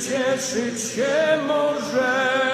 cieszyć się może.